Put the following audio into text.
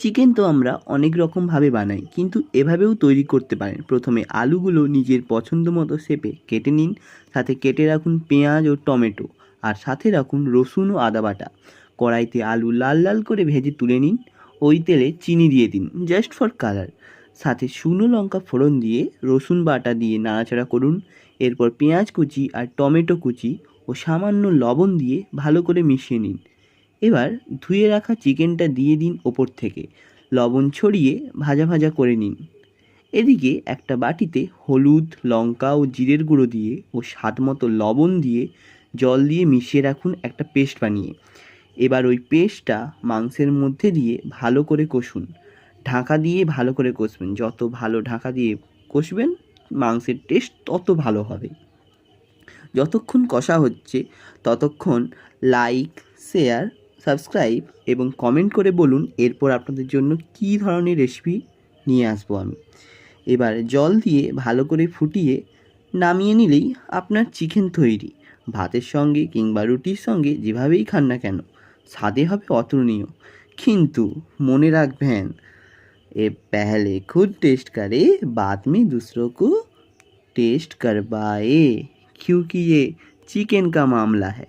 Chicken তো আমরা অনেক রকমভাবে বানাই, কিন্তু এভাবেও তৈরি করতে পারেন। প্রথমে আলুগুলো নিজের পছন্দ মতো শেপে কেটে নিন, সাথে কেটে রাখুন পেঁয়াজ ও টমেটো, আর সাথে রাখুন রসুন ও আদা বাটা। কড়াইতে আলু লাল লাল করে ভেজে তুলে নিন, ওই তেলে চিনি দিয়ে দিন জাস্ট ফর কালার সাথে শুকনো লঙ্কা ফোড়ন দিয়ে রসুন বাটা দিয়ে নাড়াচাড়া করুন, এরপর পেঁয়াজ কুচি আর টমেটো কুচি ও সামান্য লবণ দিয়ে ভালো করে মিশিয়ে নিন। এবার ধুয়ে রাখা চিকেনটা দিয়ে দিন ওপর থেকে। লবণ ছড়িয়ে ভাজা ভাজা করে নিন। এদিকে একটা বাটিতে হলুদ, লঙ্কা ও জিরের গুঁড়ো দিয়ে ও স্বাদ মতো লবণ দিয়ে জল দিয়ে মিশিয়ে রাখুন একটা পেস্ট বানিয়ে। এবার ওই পেস্টটা মাংসের মধ্যে দিয়ে ভালো করে কষুন। ঢাকা দিয়ে ভালো করে কষবেন। যত ভালো ঢাকা দিয়ে কষবেন, মাংসের টেস্ট তত ভালো হবে। যতক্ষণ কষা হচ্ছে, ততক্ষণ লাইক শেয়ার সাবস্ক্রাইব এবং কমেন্ট করে বলুন এরপর আপনাদের জন্য কী ধরনের রেসিপি নিয়ে আসবো আমি এবার জল দিয়ে ভালো করে ফুটিয়ে নামিয়ে নিলেই আপনার চিকেন তৈরি ভাতের সঙ্গে কিংবা রুটির সঙ্গে যেভাবেই খান না কেন স্বাদে হবে অতুলনীয় কিন্তু মনে রাখবেন ए पहले खुद टेस्ट करे बाद में दूसरों को टेस्ट करवाए क्योंकि ये चिकन का मामला है